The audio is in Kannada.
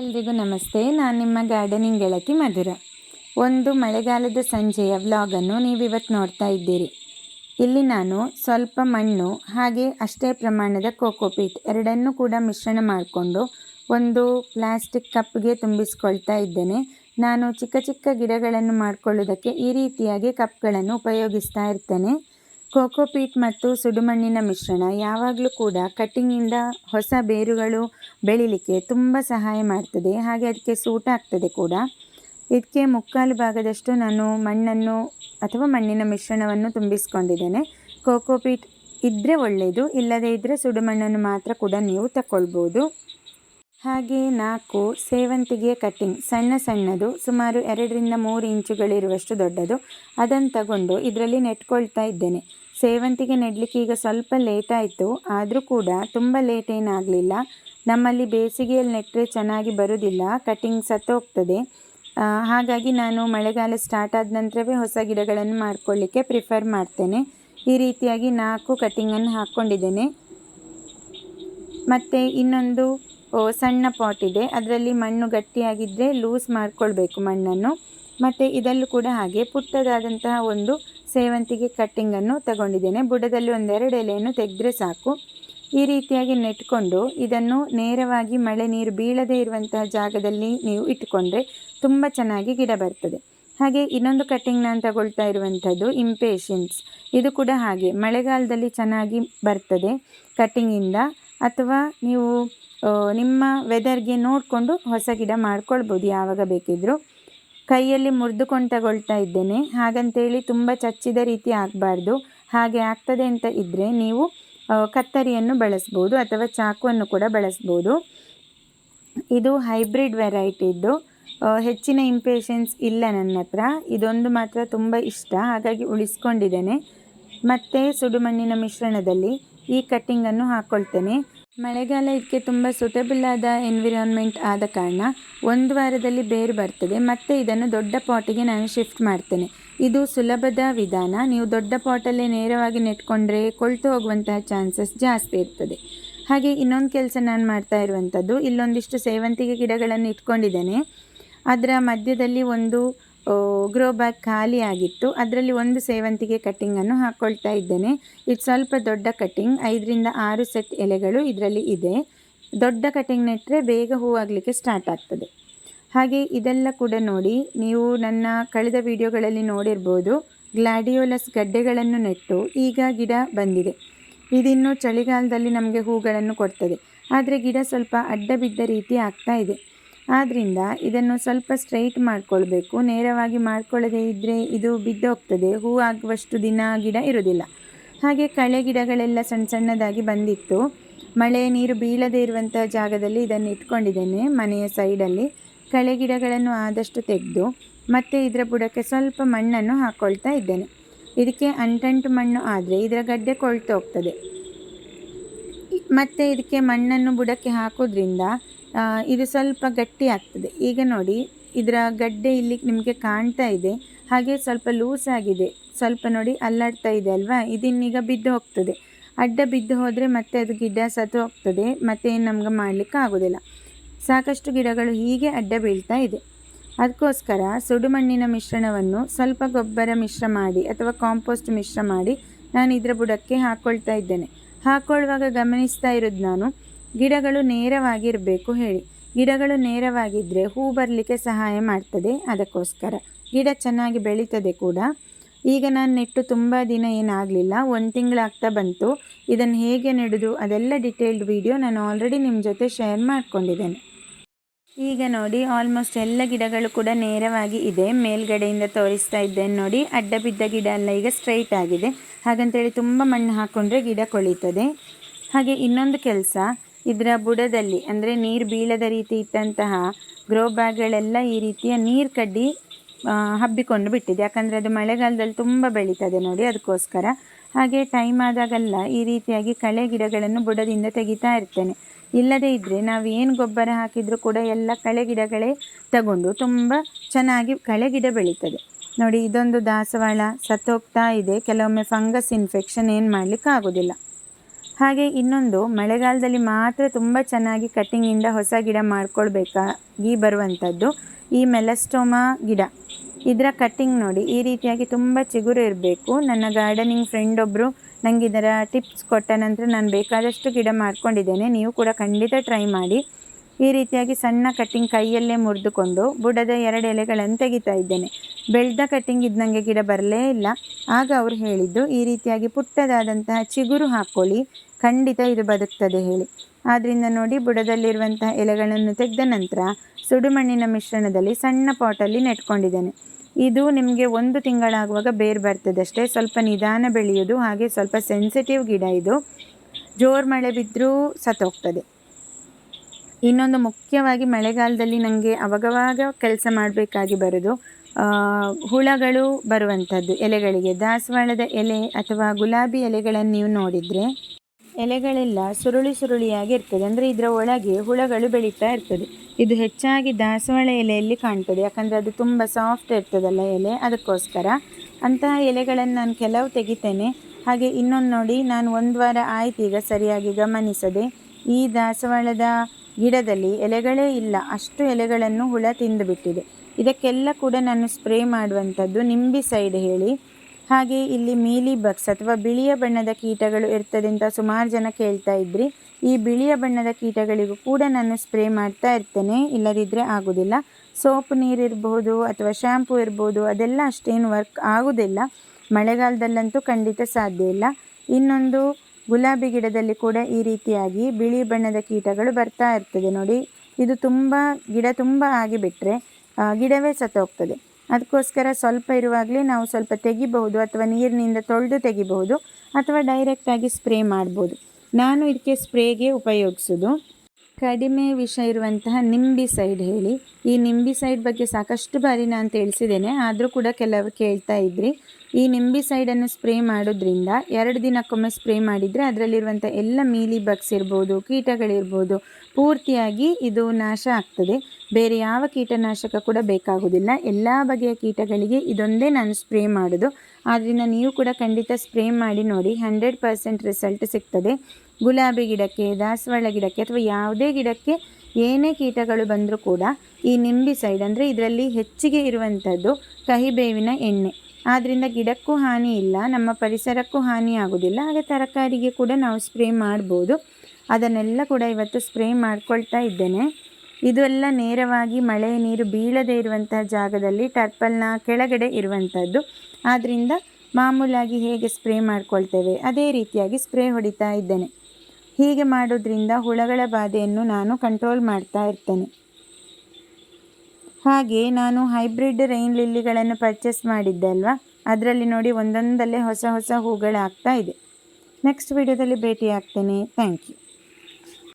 ಎಲ್ರಿಗೂ ನಮಸ್ತೆ. ನಾನು ನಿಮ್ಮ ಗಾರ್ಡನಿಂಗ್ ಗೆಳತಿ ಮಧುರ. ಒಂದು ಮಳೆಗಾಲದ ಸಂಜೆಯ ವ್ಲಾಗನ್ನು ನೀವು ಇವತ್ತು ನೋಡ್ತಾ ಇದ್ದೀರಿ. ಇಲ್ಲಿ ನಾನು ಸ್ವಲ್ಪ ಮಣ್ಣು, ಹಾಗೆ ಅಷ್ಟೇ ಪ್ರಮಾಣದ ಕೋಕೋಪೀಟ್ ಎರಡನ್ನೂ ಕೂಡ ಮಿಶ್ರಣ ಮಾಡಿಕೊಂಡು ಒಂದು ಪ್ಲಾಸ್ಟಿಕ್ ಕಪ್ಗೆ ತುಂಬಿಸ್ಕೊಳ್ತಾ ಇದ್ದೇನೆ. ನಾನು ಚಿಕ್ಕ ಚಿಕ್ಕ ಗಿಡಗಳನ್ನು ಮಾಡಿಕೊಳ್ಳೋದಕ್ಕೆ ಈ ರೀತಿಯಾಗಿ ಕಪ್ಗಳನ್ನು ಉಪಯೋಗಿಸ್ತಾ ಇರ್ತೇನೆ. ಕೋಕೋಪೀಟ್ ಮತ್ತು ಸುಡುಮಣ್ಣಿನ ಮಿಶ್ರಣ ಯಾವಾಗಲೂ ಕೂಡ ಕಟ್ಟಿಂಗಿಂದ ಹೊಸ ಬೇರುಗಳು ಬೆಳಿಲಿಕ್ಕೆ ತುಂಬ ಸಹಾಯ ಮಾಡ್ತದೆ. ಹಾಗೆ ಅದಕ್ಕೆ ಸೂಟ ಆಗ್ತದೆ ಕೂಡ. ಇದಕ್ಕೆ ಮುಕ್ಕಾಲು ಭಾಗದಷ್ಟು ನಾನು ಮಣ್ಣನ್ನು ಅಥವಾ ಮಣ್ಣಿನ ಮಿಶ್ರಣವನ್ನು ತುಂಬಿಸ್ಕೊಂಡಿದ್ದೇನೆ. ಕೋಕೋಪೀಟ್ ಇದ್ದರೆ ಒಳ್ಳೆಯದು ಇಲ್ಲದೇ ಇದ್ದರೆ ಸುಡುಮಣ್ಣನ್ನು ಮಾತ್ರ ಕೂಡ ನೀವು ತಗೊಳ್ಬೋದು ಹಾಗೆ ನಾಲ್ಕು ಸೇವಂತಿಗೆ ಕಟ್ಟಿಂಗ್ ಸಣ್ಣ ಸಣ್ಣದು, ಸುಮಾರು ಎರಡರಿಂದ ಮೂರು ಇಂಚುಗಳಿರುವಷ್ಟು ದೊಡ್ಡದು. ಅದನ್ನು ತಗೊಂಡು ಇದರಲ್ಲಿ ನೆಟ್ಕೊಳ್ತಾ ಇದ್ದೇನೆ. ಸೇವಂತಿಗೆ ನೆಡಲಿಕ್ಕೆ ಈಗ ಸ್ವಲ್ಪ ಲೇಟ್ ಆಯಿತು ಆದರೂ ಕೂಡ ತುಂಬ ಲೇಟ್ ಏನಾಗಲಿಲ್ಲ. ನಮ್ಮಲ್ಲಿ ಬೇಸಿಗೆಯಲ್ಲಿ ನೆಟ್ಟರೆ ಚೆನ್ನಾಗಿ ಬರುವುದಿಲ್ಲ ಕಟ್ಟಿಂಗ್ ಸತ್ತೋಗ್ತದೆ. ಹಾಗಾಗಿ ನಾನು ಮಳೆಗಾಲ ಸ್ಟಾರ್ಟ್ ಆದ ನಂತರವೇ ಹೊಸ ಗಿಡಗಳನ್ನು ಮಾಡ್ಕೊಳ್ಳಿಕ್ಕೆ ಪ್ರಿಫರ್ ಮಾಡ್ತೇನೆ. ಈ ರೀತಿಯಾಗಿ ನಾಲ್ಕು ಕಟಿಂಗನ್ನು ಹಾಕ್ಕೊಂಡಿದ್ದೇನೆ. ಮತ್ತು ಇನ್ನೊಂದು ಸಣ್ಣ ಪಾಟ್ ಇದೆ. ಅದರಲ್ಲಿ ಮಣ್ಣು ಗಟ್ಟಿಯಾಗಿದ್ದರೆ ಲೂಸ್ ಮಾಡಿಕೊಳ್ಬೇಕು ಮಣ್ಣನ್ನು. ಮತ್ತು ಇದರಲ್ಲೂ ಕೂಡ ಹಾಗೆ ಪುಟ್ಟದಾದಂತಹ ಒಂದು ಸೇವಂತಿಗೆ ಕಟ್ಟಿಂಗನ್ನು ತಗೊಂಡಿದ್ದೇನೆ. ಬುಡದಲ್ಲಿ ಒಂದೆರಡು ಎಲೆಯನ್ನು ತೆಗೆದ್ರೆ ಸಾಕು. ಈ ರೀತಿಯಾಗಿ ನೆಟ್ಕೊಂಡು ಇದನ್ನು ನೇರವಾಗಿ ಮಳೆ ನೀರು ಬೀಳದೇ ಇರುವಂತಹ ಜಾಗದಲ್ಲಿ ನೀವು ಇಟ್ಟುಕೊಂಡ್ರೆ ತುಂಬ ಚೆನ್ನಾಗಿ ಗಿಡ ಬರ್ತದೆ. ಹಾಗೆ ಇನ್ನೊಂದು ಕಟ್ಟಿಂಗ್ ನಾನು ತಗೊಳ್ತಾ ಇರುವಂಥದ್ದು ಇಂಪೇಷನ್ಸ್ ಇದು ಕೂಡ ಹಾಗೆ. ಮಳೆಗಾಲದಲ್ಲಿ ಚೆನ್ನಾಗಿ ಬರ್ತದೆ ಕಟ್ಟಿಂಗಿಂದ ಅಥವಾ ನೀವು ನಿಮ್ಮ ವೆದರ್ಗೆ ನೋಡಿಕೊಂಡು ಹೊಸ ಗಿಡ ಮಾಡ್ಕೊಳ್ಬೋದು ಯಾವಾಗ ಬೇಕಿದ್ದರೂ ಕೈಯಲ್ಲಿ ಮುರಿದುಕೊಂಡು ತಗೊಳ್ತಾ ಇದ್ದೇನೆ. ಹಾಗಂತೇಳಿ ತುಂಬ ಚಚ್ಚಿದ ರೀತಿ ಆಗಬಾರ್ದು. ಹಾಗೆ ಆಗ್ತದೆ ಅಂತ ಇದ್ದರೆ ನೀವು ಕತ್ತರಿಯನ್ನು ಬಳಸ್ಬೋದು ಅಥವಾ ಚಾಕುವನ್ನು ಕೂಡ ಬಳಸ್ಬೋದು. ಇದು ಹೈಬ್ರಿಡ್ ವೆರೈಟಿದ್ದು. ಹೆಚ್ಚಿನ ಇಂಪೇಷನ್ಸ್ ಇಲ್ಲ ನನ್ನ ಹತ್ರ. ಇದೊಂದು ಮಾತ್ರ ತುಂಬ ಇಷ್ಟ. ಹಾಗಾಗಿ ಉಳಿಸ್ಕೊಂಡಿದ್ದೇನೆ. ಮತ್ತು ಸುಡುಮಣ್ಣಿನ ಮಿಶ್ರಣದಲ್ಲಿ ಈ ಕಟ್ಟಿಂಗನ್ನು ಹಾಕ್ಕೊಳ್ತೇನೆ ಮಳೆಗಾಲ ಇದಕ್ಕೆ ತುಂಬ ಸೂಟಬಲ್ ಆದ ಎನ್ವಿರಾನ್ಮೆಂಟ್ ಆದ ಕಾರಣ ಒಂದು ವಾರದಲ್ಲಿ ಬೇರು ಬರ್ತದೆ. ಮತ್ತು ಇದನ್ನು ದೊಡ್ಡ ಪಾಟಿಗೆ ನಾನು ಶಿಫ್ಟ್ ಮಾಡ್ತೇನೆ. ಇದು ಸುಲಭದ ವಿಧಾನ. ನೀವು ದೊಡ್ಡ ಪಾಟಲ್ಲೇ ನೇರವಾಗಿ ನೆಟ್ಕೊಂಡ್ರೆ ಕೊಳ್ತು ಹೋಗುವಂತಹ ಚಾನ್ಸಸ್ ಜಾಸ್ತಿ ಇರ್ತದೆ. ಹಾಗೆ ಇನ್ನೊಂದು ಕೆಲಸ ನಾನು ಮಾಡ್ತಾ ಇರುವಂಥದ್ದು ಇಲ್ಲೊಂದಿಷ್ಟು ಸೇವಂತಿಗೆ ಗಿಡಗಳನ್ನು ಇಟ್ಕೊಂಡಿದ್ದೇನೆ. ಅದರ ಮಧ್ಯದಲ್ಲಿ ಒಂದು ಗ್ರೋ ಬ್ಯಾಗ್ ಖಾಲಿ ಆಗಿತ್ತು. ಅದರಲ್ಲಿ ಒಂದು ಸೇವಂತಿಗೆ ಕಟ್ಟಿಂಗನ್ನು ಹಾಕ್ಕೊಳ್ತಾ ಇದ್ದೇನೆ. ಇದು ಸ್ವಲ್ಪ ದೊಡ್ಡ ಕಟ್ಟಿಂಗ್ ಐದರಿಂದ ಆರು ಸೆಟ್ ಎಲೆಗಳು ಇದರಲ್ಲಿ ಇದೆ. ದೊಡ್ಡ ಕಟ್ಟಿಂಗ್ ನೆಟ್ಟರೆ ಬೇಗ ಹೂವಾಗಲಿಕ್ಕೆ ಸ್ಟಾರ್ಟ್ ಆಗ್ತದೆ. ಹಾಗೆ ಇದೆಲ್ಲ ಕೂಡ ನೋಡಿ, ನೀವು ನನ್ನ ಕಳೆದ ವಿಡಿಯೋಗಳಲ್ಲಿ ನೋಡಿರ್ಬೋದು, ಗ್ಲಾಡಿಯೋಲಸ್ ಗಡ್ಡೆಗಳನ್ನು ನೆಟ್ಟು ಈಗ ಗಿಡ ಬಂದಿದೆ. ಇದಿನ್ನು ಚಳಿಗಾಲದಲ್ಲಿ ನಮಗೆ ಹೂಗಳನ್ನು ಕೊಡ್ತದೆ. ಆದರೆ ಗಿಡ ಸ್ವಲ್ಪ ಅಡ್ಡ ಬಿದ್ದ ರೀತಿ ಆಗ್ತಾ ಇದೆ. ಆದ್ದರಿಂದ ಇದನ್ನು ಸ್ವಲ್ಪ ಸ್ಟ್ರೈಟ್ ಮಾಡಿಕೊಳ್ಬೇಕು. ನೇರವಾಗಿ ಮಾಡ್ಕೊಳ್ಳದೇ ಇದ್ದರೆ ಇದು ಬಿದ್ದೋಗ್ತದೆ. ಹೂ ಆಗುವಷ್ಟು ದಿನ ಗಿಡ ಇರೋದಿಲ್ಲ ಹಾಗೆ ಕಳೆ ಗಿಡಗಳೆಲ್ಲ ಸಣ್ಣ ಸಣ್ಣದಾಗಿ ಬಂದಿತ್ತು. ಮಳೆ ನೀರು ಬೀಳದೇ ಇರುವಂಥ ಜಾಗದಲ್ಲಿ ಇದನ್ನು ಇಟ್ಕೊಂಡಿದ್ದೇನೆ ಮನೆಯ ಸೈಡಲ್ಲಿ. ಕಳೆ ಗಿಡಗಳನ್ನು ಆದಷ್ಟು ತೆಗೆದು ಮತ್ತು ಇದರ ಬುಡಕ್ಕೆ ಸ್ವಲ್ಪ ಮಣ್ಣನ್ನು ಹಾಕ್ಕೊಳ್ತಾ ಇದ್ದೇನೆ. ಇದಕ್ಕೆ ಅಂಟಂಟು ಮಣ್ಣು ಆದರೆ ಇದರ ಗಡ್ಡೆ ಕೊಳ್ತು ಹೋಗ್ತದೆ ಮತ್ತು ಇದಕ್ಕೆ ಮಣ್ಣನ್ನು ಬುಡಕ್ಕೆ ಹಾಕೋದ್ರಿಂದ ಇದು ಸ್ವಲ್ಪ ಗಟ್ಟಿ ಆಗ್ತದೆ. ಈಗ ನೋಡಿ, ಇದರ ಗಡ್ಡೆ ಇಲ್ಲಿ ನಿಮಗೆ ಕಾಣ್ತಾ ಇದೆ. ಹಾಗೆ ಸ್ವಲ್ಪ ಲೂಸ್ ಆಗಿದೆ. ಸ್ವಲ್ಪ ನೋಡಿ ಅಲ್ಲಾಡ್ತಾ ಇದೆ ಅಲ್ವಾ? ಇದಿನ್ನೀಗ ಬಿದ್ದು ಹೋಗ್ತದೆ. ಅಡ್ಡ ಬಿದ್ದು ಹೋದರೆ ಮತ್ತೆ ಅದು ಗಿಡ ಸತ್ತು ಹೋಗ್ತದೆ. ಮತ್ತೆ ನಮ್ಗೆ ಮಾಡಲಿಕ್ಕೆ ಆಗೋದಿಲ್ಲ. ಸಾಕಷ್ಟು ಗಿಡಗಳು ಹೀಗೆ ಅಡ್ಡ ಬೀಳ್ತಾ ಇದೆ. ಅದಕ್ಕೋಸ್ಕರ ಸುಡುಮಣ್ಣಿನ ಮಿಶ್ರಣವನ್ನು ಸ್ವಲ್ಪ ಗೊಬ್ಬರ ಮಿಶ್ರ ಮಾಡಿ ಅಥವಾ ಕಾಂಪೋಸ್ಟ್ ಮಿಶ್ರ ಮಾಡಿ ನಾನು ಇದರ ಬುಡಕ್ಕೆ ಹಾಕ್ಕೊಳ್ತಾ ಇದ್ದೇನೆ. ಹಾಕ್ಕೊಳ್ಳುವಾಗ ಗಮನಿಸ್ತಾ ಇರೋದು ನಾನು ಗಿಡಗಳು ನೇರವಾಗಿರಬೇಕು ಹೇಳಿ. ಗಿಡಗಳು ನೇರವಾಗಿದ್ದರೆ ಹೂ ಬರಲಿಕ್ಕೆ ಸಹಾಯ ಮಾಡ್ತದೆ. ಅದಕ್ಕೋಸ್ಕರ ಗಿಡ ಚೆನ್ನಾಗಿ ಬೆಳೀತದೆ ಕೂಡ. ಈಗ ನಾನು ನೆಟ್ಟು ತುಂಬ ದಿನ ಏನಾಗಲಿಲ್ಲ. ಒಂದು ತಿಂಗಳಾಗ್ತಾ ಬಂತು. ಇದನ್ನು ಹೇಗೆ ನೆಡೆದು ಅದೆಲ್ಲ ಡಿಟೇಲ್ಡ್ ವಿಡಿಯೋ ನಾನು ಆಲ್ರೆಡಿ ನಿಮ್ಮ ಜೊತೆ ಶೇರ್ ಮಾಡ್ಕೊಂಡಿದ್ದೇನೆ. ಈಗ ನೋಡಿ ಆಲ್ಮೋಸ್ಟ್ ಎಲ್ಲ ಗಿಡಗಳು ಕೂಡ ನೇರವಾಗಿ ಇದೆ. ಮೇಲ್ಗಡೆಯಿಂದ ತೋರಿಸ್ತಾ ಇದ್ದೇನೆ ನೋಡಿ. ಅಡ್ಡ ಬಿದ್ದ ಗಿಡ ಎಲ್ಲ ಈಗ ಸ್ಟ್ರೈಟ್ ಆಗಿದೆ. ಹಾಗಂತೇಳಿ ತುಂಬ ಮಣ್ಣು ಹಾಕ್ಕೊಂಡ್ರೆ ಗಿಡ ಕೊಳೀತದೆ. ಹಾಗೆ ಇನ್ನೊಂದು ಕೆಲಸ. ಇದರ ಬುಡದಲ್ಲಿ, ಅಂದರೆ ನೀರು ಬೀಳದ ರೀತಿ ಇದ್ದಂತಹ ಗ್ರೋ ಬ್ಯಾಗ್ಗಳೆಲ್ಲ ಈ ರೀತಿಯ ನೀರು ಕಡ್ಡಿ ಹಬ್ಬಿಕೊಂಡು ಬಿಟ್ಟಿದೆ. ಯಾಕಂದರೆ ಅದು ಮಳೆಗಾಲದಲ್ಲಿ ತುಂಬ ಬೆಳೀತದೆ ನೋಡಿ ಅದಕ್ಕೋಸ್ಕರ. ಹಾಗೆ ಟೈಮ್ ಆದಾಗೆಲ್ಲ ಈ ರೀತಿಯಾಗಿ ಕಳೆ ಗಿಡಗಳನ್ನು ಬುಡದಿಂದ ತೆಗಿತಾ ಇರ್ತೇನೆ. ಇಲ್ಲದೇ ಇದ್ದರೆ ನಾವು ಏನು ಗೊಬ್ಬರ ಹಾಕಿದರೂ ಕೂಡ ಎಲ್ಲ ಕಳೆ ಗಿಡಗಳೇ ತಗೊಂಡು ತುಂಬ ಚೆನ್ನಾಗಿ ಕಳೆ ಗಿಡ ಬೆಳೀತದೆ. ನೋಡಿ ಇದೊಂದು ದಾಸವಾಳ ಸತ್ತೋಗ್ತಾ ಇದೆ. ಕೆಲವೊಮ್ಮೆ ಫಂಗಸ್ ಇನ್ಫೆಕ್ಷನ್ ಏನು ಮಾಡಲಿಕ್ಕೆ ಆಗೋದಿಲ್ಲ. ಹಾಗೆ ಇನ್ನೊಂದು, ಮಳೆಗಾಲದಲ್ಲಿ ಮಾತ್ರ ತುಂಬ ಚೆನ್ನಾಗಿ ಕಟ್ಟಿಂಗಿಂದ ಹೊಸ ಗಿಡ ಮಾಡ್ಕೊಳ್ಬೇಕಾಗಿ ಬರುವಂಥದ್ದು. ಈ ಮೆಲಸ್ಟೋಮಾ ಗಿಡ. ಇದರ ಕಟ್ಟಿಂಗ್ ನೋಡಿ, ಈ ರೀತಿಯಾಗಿ ತುಂಬ ಚಿಗುರು ಇರಬೇಕು. ನನ್ನ ಗಾರ್ಡನಿಂಗ್ ಫ್ರೆಂಡ್ ಒಬ್ಬರು ನನಗೆ ಇದರ ಟಿಪ್ಸ್ ಕೊಟ್ಟ ನಂತರ ನಾನು ಬೇಕಾದಷ್ಟು ಗಿಡ ಮಾಡ್ಕೊಂಡಿದ್ದೇನೆ. ನೀವು ಕೂಡ ಖಂಡಿತ ಟ್ರೈ ಮಾಡಿ. ಈ ರೀತಿಯಾಗಿ ಸಣ್ಣ ಕಟ್ಟಿಂಗ್ ಕೈಯಲ್ಲೇ ಮುರಿದುಕೊಂಡು ಬುಡದ ಎರಡು ಎಲೆಗಳನ್ನು ತೆಗಿತಾ ಇದ್ದೇನೆ. ಬೆಳೆದ ಕಟ್ಟಿಂಗ್ ಇದ್ದಂಗೆ ಗಿಡ ಬರಲೇ ಇಲ್ಲ. ಆಗ ಅವರು ಹೇಳಿದ್ದು, ಈ ರೀತಿಯಾಗಿ ಪುಟ್ಟದಾದಂತಹ ಚಿಗುರು ಹಾಕ್ಕೊಳ್ಳಿ ಖಂಡಿತ ಇದು ಬದುಕ್ತದೆ ಹೇಳಿ. ಆದ್ದರಿಂದ ನೋಡಿ, ಬುಡದಲ್ಲಿರುವಂತಹ ಎಲೆಗಳನ್ನು ತೆಗೆದ ನಂತರ ಸುಡುಮಣ್ಣಿನ ಮಿಶ್ರಣದಲ್ಲಿ ಸಣ್ಣ ಪಾಟಲ್ಲಿ ನೆಟ್ಕೊಂಡಿದ್ದೇನೆ. ಇದು ನಿಮಗೆ ಒಂದು ತಿಂಗಳಾಗುವಾಗ ಬೇರು ಬರ್ತದಷ್ಟೇ. ಸ್ವಲ್ಪ ನಿಧಾನ ಬೆಳೆಯೋದು ಹಾಗೆ ಸ್ವಲ್ಪ ಸೆನ್ಸಿಟಿವ್ ಗಿಡ ಇದು. ಜೋರು ಮಳೆ ಬಿದ್ದರೂ ಸತ್ತೋಗ್ತದೆ. ಇನ್ನೊಂದು ಮುಖ್ಯವಾಗಿ ಮಳೆಗಾಲದಲ್ಲಿ ನನಗೆ ಅವಾಗವಾಗ ಕೆಲಸ ಮಾಡಬೇಕಾಗಿ ಬರೋದು ಹುಳಗಳು ಬರುವಂಥದ್ದು. ಎಲೆಗಳಿಗೆ ದಾಸವಾಳದ ಎಲೆ ಅಥವಾ ಗುಲಾಬಿ ಎಲೆಗಳನ್ನು ನೀವು ನೋಡಿದರೆ ಎಲೆಗಳೆಲ್ಲ ಸುರುಳಿ ಸುರುಳಿಯಾಗಿ ಇರ್ತದೆ. ಅಂದರೆ ಇದರ ಒಳಗೆ ಹುಳಗಳು ಬೆಳೀತಾ ಇರ್ತದೆ. ಇದು ಹೆಚ್ಚಾಗಿ ದಾಸವಾಳ ಎಲೆಯಲ್ಲಿ ಕಾಣ್ತದೆ. ಯಾಕಂದರೆ ಅದು ತುಂಬ ಸಾಫ್ಟ್ ಇರ್ತದಲ್ಲ ಎಲೆ, ಅದಕ್ಕೋಸ್ಕರ. ಅಂತಹ ಎಲೆಗಳನ್ನು ನಾನು ಕೆಲವು ತೆಗಿತೇನೆ. ಹಾಗೆ ಇನ್ನೊಂದು ನೋಡಿ, ನಾನು ಒಂದು ವಾರ ಆಯ್ತು ಈಗ ಸರಿಯಾಗಿ ಗಮನಿಸದೆ, ಈ ದಾಸವಾಳದ ಗಿಡದಲ್ಲಿ ಎಲೆಗಳೇ ಇಲ್ಲ. ಅಷ್ಟು ಎಲೆಗಳನ್ನು ಹುಳ ತಿಂದುಬಿಟ್ಟಿದೆ ಇದಕ್ಕೆಲ್ಲ ಕೂಡ ನಾನು ಸ್ಪ್ರೇ ಮಾಡುವಂಥದ್ದು ನಿಂಬಿ ಸೈಡ್ ಹೇಳಿ. ಹಾಗೆ ಇಲ್ಲಿ ಮೀಲಿ ಬಗ್ಸ್ ಅಥವಾ ಬಿಳಿಯ ಬಣ್ಣದ ಕೀಟಗಳು ಇರ್ತದೆ ಅಂತ ಸುಮಾರು ಜನ ಕೇಳ್ತಾ ಇದ್ರಿ. ಈ ಬಿಳಿಯ ಬಣ್ಣದ ಕೀಟಗಳಿಗೂ ಕೂಡ ನಾನು ಸ್ಪ್ರೇ ಮಾಡ್ತಾ ಇರ್ತೇನೆ ಇಲ್ಲದಿದ್ದರೆ ಆಗೋದಿಲ್ಲ. ಸೋಪ್ ನೀರಿರ್ಬೋದು ಅಥವಾ ಶ್ಯಾಂಪೂ ಇರ್ಬೋದು, ಅದೆಲ್ಲ ಅಷ್ಟೇನು ವರ್ಕ್ ಆಗೋದಿಲ್ಲ. ಮಳೆಗಾಲದಲ್ಲಂತೂ ಖಂಡಿತ ಸಾಧ್ಯ ಇಲ್ಲ. ಇನ್ನೊಂದು ಗುಲಾಬಿ ಗಿಡದಲ್ಲಿ ಕೂಡ ಈ ರೀತಿಯಾಗಿ ಬಿಳಿ ಬಣ್ಣದ ಕೀಟಗಳು ಬರ್ತಾ ಇರ್ತದೆ ನೋಡಿ. ಇದು ತುಂಬ, ಗಿಡ ತುಂಬ ಆಗಿಬಿಟ್ರೆ ಗಿಡವೇ ಸತ್ತೋಗ್ತದೆ ಅದಕ್ಕೋಸ್ಕರ ಸ್ವಲ್ಪ ಇರುವಾಗಲೇ ನಾವು ಸ್ವಲ್ಪ ತೆಗಿಬಹುದು ಅಥವಾ ನೀರಿನಿಂದ ತೊಳೆದು ತೆಗಿಬಹುದು ಅಥವಾ ಡೈರೆಕ್ಟಾಗಿ ಸ್ಪ್ರೇ ಮಾಡ್ಬೋದು. ನಾನು ಇದಕ್ಕೆ ಸ್ಪ್ರೇಗೆ ಉಪಯೋಗಿಸೋದು. ಕಡಿಮೆ ವಿಷ ಇರುವಂತಹ ನಿಂಬಿ ಸೈಡ್ ಹೇಳಿ. ಈ ನಿಂಬಿ ಸೈಡ್ ಬಗ್ಗೆ ಸಾಕಷ್ಟು ಬಾರಿ ನಾನು ತಿಳಿಸಿದ್ದೇನೆ, ಆದರೂ ಕೂಡ ಕೆಲವರು ಕೇಳ್ತಾ ಇದ್ರಿ. ಈ ನಿಂಬಿ ಸೈಡನ್ನು ಸ್ಪ್ರೇ ಮಾಡೋದ್ರಿಂದ ಎರಡು ದಿನಕ್ಕೊಮ್ಮೆ ಸ್ಪ್ರೇ ಮಾಡಿದರೆ ಅದರಲ್ಲಿರುವಂಥ ಎಲ್ಲ ಮೀಲಿ ಬಗ್ಸ್ ಇರ್ಬೋದು, ಕೀಟಗಳಿರ್ಬೋದು, ಪೂರ್ತಿಯಾಗಿ ಇದು ನಾಶ ಆಗ್ತದೆ. ಬೇರೆ ಯಾವ ಕೀಟನಾಶಕ ಕೂಡ ಬೇಕಾಗೋದಿಲ್ಲ. ಎಲ್ಲ ಬಗೆಯ ಕೀಟಗಳಿಗೆ ಇದೊಂದೇ ನಾನು ಸ್ಪ್ರೇ ಮಾಡೋದು. ಆದ್ದರಿಂದ ನೀವು ಕೂಡ ಖಂಡಿತ ಸ್ಪ್ರೇ ಮಾಡಿ ನೋಡಿ. ಹಂಡ್ರೆಡ್ ಪರ್ಸೆಂಟ್ ರಿಸಲ್ಟ್ ಸಿಗ್ತದೆ. ಗುಲಾಬಿ ಗಿಡಕ್ಕೆ, ದಾಸವಾಳ ಗಿಡಕ್ಕೆ ಅಥವಾ ಯಾವುದೇ ಗಿಡಕ್ಕೆ ಏನೇ ಕೀಟಗಳು ಬಂದರೂ ಕೂಡ ಈ ನಿಂಬಿ ಸೈಡ್ ಅಂದರೆ ಇದರಲ್ಲಿ ಹೆಚ್ಚಿಗೆ ಇರುವಂಥದ್ದು ಕಹಿಬೇವಿನ ಎಣ್ಣೆ. ಆದ್ದರಿಂದ ಗಿಡಕ್ಕೂ ಹಾನಿ ಇಲ್ಲ, ನಮ್ಮ ಪರಿಸರಕ್ಕೂ ಹಾನಿ ಆಗೋದಿಲ್ಲ. ಹಾಗೆ ತರಕಾರಿಗೆ ಕೂಡ ನಾವು ಸ್ಪ್ರೇ ಮಾಡ್ಬೋದು. ಅದನ್ನೆಲ್ಲ ಕೂಡ ಇವತ್ತು ಸ್ಪ್ರೇ ಮಾಡ್ಕೊಳ್ತಾ ಇದ್ದೇನೆ. ಇದೆಲ್ಲ ನೇರವಾಗಿ ಮಳೆ ನೀರು ಬೀಳದೇ ಇರುವಂತಹ ಜಾಗದಲ್ಲಿ ಟರ್ಪಲ್ನ ಕೆಳಗಡೆ ಇರುವಂಥದ್ದು ಆದ್ದರಿಂದ ಮಾಮೂಲಾಗಿ ಹೇಗೆ ಸ್ಪ್ರೇ ಮಾಡ್ಕೊಳ್ತೇವೆ, ಅದೇ ರೀತಿಯಾಗಿ ಸ್ಪ್ರೇ ಹೊಡಿತಾ ಇದ್ದೇನೆ. ಹೀಗೆ ಮಾಡೋದ್ರಿಂದ ಹುಳಗಳ ಬಾಧೆಯನ್ನು ನಾನು ಕಂಟ್ರೋಲ್ ಮಾಡ್ತಾ ಇರ್ತೇನೆ. ಹಾಗೆ ನಾನು ಹೈಬ್ರಿಡ್ ರೈನ್ ಲಿಲ್ಲಿಗಳನ್ನು ಪರ್ಚೇಸ್ ಮಾಡಿದ್ದೆ ಅಲ್ವಾ? ಅದರಲ್ಲಿ ನೋಡಿ ಒಂದೊಂದಲ್ಲೇ ಹೊಸ ಹೊಸ ಹೂಗಳಾಗ್ತಾ ಇದೆ. ನೆಕ್ಸ್ಟ್ ವಿಡಿಯೋದಲ್ಲಿ ಭೇಟಿ ಆಗ್ತೇನೆ ಥ್ಯಾಂಕ್ ಯು